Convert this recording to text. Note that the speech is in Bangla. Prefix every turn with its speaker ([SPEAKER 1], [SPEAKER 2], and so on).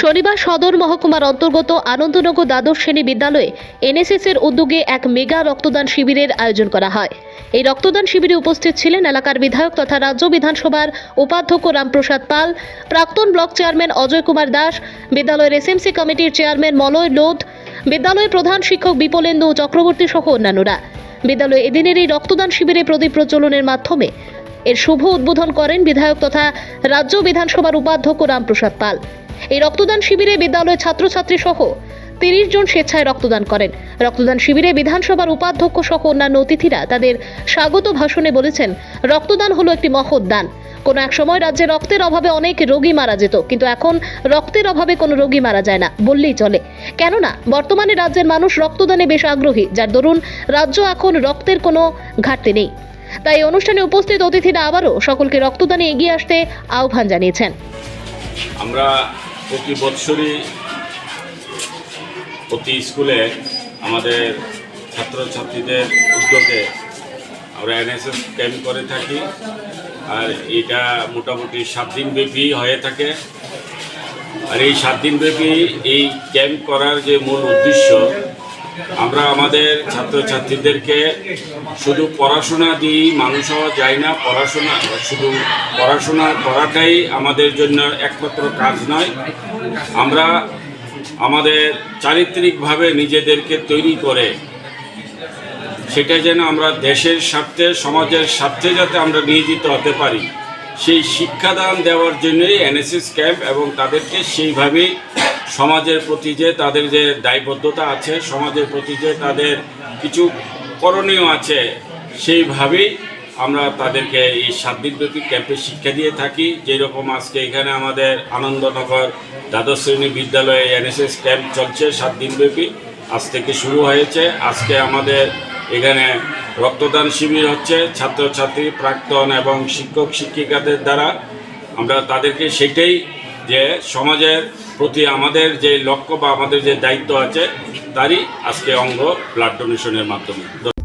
[SPEAKER 1] শনিবার সদর মহকুমার অন্তর্গত আনন্দনগর দ্বাদশ শ্রেণি বিদ্যালয়ে এনএসএস এর উদ্যোগে এক মেগা রক্তদান শিবিরের আয়োজন করা হয়। এই রক্তদান শিবিরে উপস্থিত ছিলেন এলাকার বিধায়ক তথা রাজ্য বিধানসভার উপাধ্যক্ষ রামপ্রসাদ পাল, প্রাক্তন ব্লক চেয়ারম্যান অজয় কুমার দাস, বিদ্যালয়ের এসএমসি কমিটির চেয়ারম্যান মলয় লোধ, বিদ্যালয়ের প্রধান শিক্ষক বিপলেন্দু চক্রবর্তী সহ অন্যান্যরা। বিদ্যালয়ে এদিনের এই রক্তদান শিবিরে প্রদীপ প্রচলনের মাধ্যমে এর শুভ উদ্বোধন করেন বিধায়ক তথা রাজ্য বিধানসভার উপাধ্যক্ষ রামপ্রসাদ পাল। এই রক্তদান শিবিরে বিদ্যালয়ের ছাত্রছাত্রী সহ তিরিশ জন স্বেচ্ছায় রক্তদান করেন। রক্তদান শিবিরে বিধানসভার উপাধ্যক্ষ সহ অন্যান্য অতিথিরা তাদের স্বাগত ভাষণে বলেছেন, রক্তদান হলো একটি মহৎ দান। কোনো এক সময় রাজ্যে রক্তের অভাবে অনেক রোগী মারা যেত, কিন্তু এখন রক্তের অভাবে কোনো রোগী মারা যায় না, বললেই চলে। কেননা, বর্তমানে রাজ্যের মানুষ রক্তদানে বেশ আগ্রহী, যার দরুন রাজ্য এখন রক্তের কোনো ঘাটতি নেই। তাই অনুষ্ঠানে উপস্থিত অতিথিরা আবারও সকলকে রক্তদানে এগিয়ে আসতে আহ্বান জানিয়েছেন।
[SPEAKER 2] আমরা প্রতি বৎসরই প্রতি স্কুলে আমাদের ছাত্রছাত্রীদের উদ্যোগে আমরা এনএসএস ক্যাম্প করে থাকি। আর এটা মোটামুটি সাত দিন ব্যাপী হয়ে থাকে। আর এই সাত দিন ব্যাপী এই ক্যাম্প করার যে মূল উদ্দেশ্য আমরা আমাদের ছাত্রছাত্রীদেরকে শুধু পড়াশোনা দিয়েই মানুষ হওয়া যায় না, পড়াশোনা, শুধু পড়াশোনা করাটাই আমাদের জন্য একমাত্র কাজ নয়। আমরা আমাদের চারিত্রিকভাবে নিজেদেরকে তৈরি করে সেটা যেন আমরা দেশের স্বার্থে, সমাজের স্বার্থে যাতে আমরা নিয়োজিত হতে পারি। সেই শিক্ষাদান দেওয়ার জন্যই এনএসএস ক্যাম্প এবং তাদেরকে সেইভাবেই সমাজের প্রতি যে তাদের যে দায়বদ্ধতা আছে, সমাজের প্রতি যে তাদের কিছু করণীয় আছে, সেইভাবেই আমরা তাদেরকে এই সাত দিনব্যাপী ক্যাম্পে শিক্ষা দিয়ে থাকি। যেরকম আজকে এখানে আমাদের আনন্দনগর দ্বাদশ শ্রেণি বিদ্যালয়ে এনএসএস ক্যাম্প চলছে সাত দিনব্যাপী আজ থেকে শুরু হয়েছে। আজকে আমাদের এখানে রক্তদান শিবির হচ্ছে ছাত্রছাত্রী, প্রাক্তন এবং শিক্ষক শিক্ষিকাদের দ্বারা। আমরা তাদেরকে সেটাই যে সমাজের প্রতি আমাদের যে লক্ষ্য বা আমাদের যে দায়িত্ব আছে, তারই আজকে অঙ্গ ব্লাড ডোনেশনের মাধ্যমে।